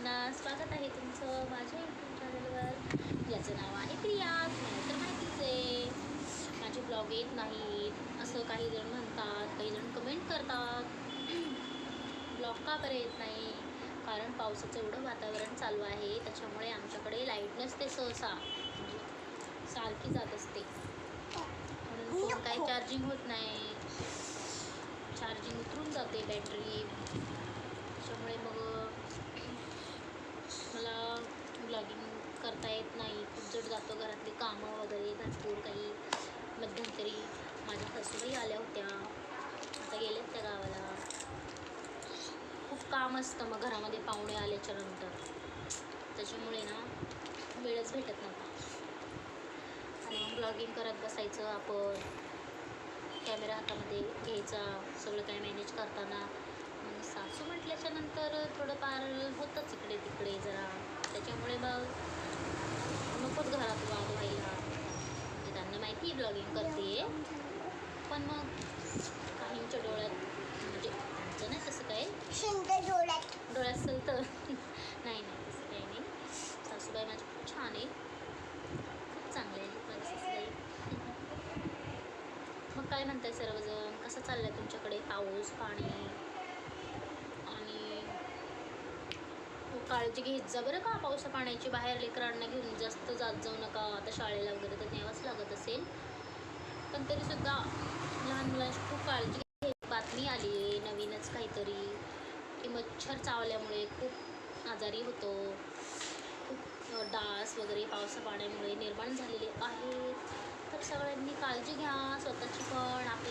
सर्वांना स्वागत आहे तुमचं माझ्या यूट्यूब चॅनलवर याचं नाव आहे प्रिया. तुम्हाला तर माहितीच आहे. माझे ब्लॉग येत नाहीत. असं काही जण म्हणतात काही जण कमेंट करतात. ब्लॉग का बरं येत नाही? कारण पावसाचं एवढं वातावरण चालू आहे. त्याच्यामुळे आमच्याकडे लाइट नसते सहसा. म्हणजे सारखी जात असते. म्हणून काही चार्जिंग होत नाही. चार्जिंग उतरून जाते बॅटरी त्याच्यामुळे मग मला ब्लॉगिंग करता येत नाही खूप जड जातं घरातली कामं वगैरे भरपूर काही मध्यंतरी माझ्या सासूबाई आल्या होत्या. आता गेल्यात त्या गावाला. खूप काम असतं मग घरामध्ये पाहुणे आल्याच्यानंतर. त्याच्यामुळे ना वेळच भेटत नव्हता. आणि मग ब्लॉगिंग करत बसायचं आपण. कॅमेरा हातामध्ये घ्यायचा सगळं काही मॅनेज करताना. मग सासू म्हटल्याच्या नंतर थोडंफार होतंच इकडे तिकडे जरा. ब्लॉगिंग करते. पण मग काहींच्या डोळ्यात म्हणजे त्यांचं नाही तसं काय. डोळ्यात. डोळ्यात असेल तर. नाही नाही तसं काही नाही. सासूबाई माझी खूप छान आहे. खूप चांगले आहे माझी सासूबाई. मग काय म्हणताय सर्वजण? कसं चाललंय तुमच्याकडे पाऊस पाणी आणि हो, काळजी घेत जा बरं का. पावसा पाण्याची बाहेर लेकरांना घेऊन जास्त जात जाऊ नका. आता शाळेला वगैरे तर न्यावंच लागत असेल. पण तरीसुद्धा लहान मुलांची खूप काळजी घे. बातमी आली आहे नवीनच काहीतरी. की मच्छर चावल्यामुळे खूप आजारी होतो. खूप डास वगैरे पावसा पाण्यामुळे निर्माण झालेले आहेत. तर सगळ्यांनी काळजी घ्या. स्वतःची पण. आपली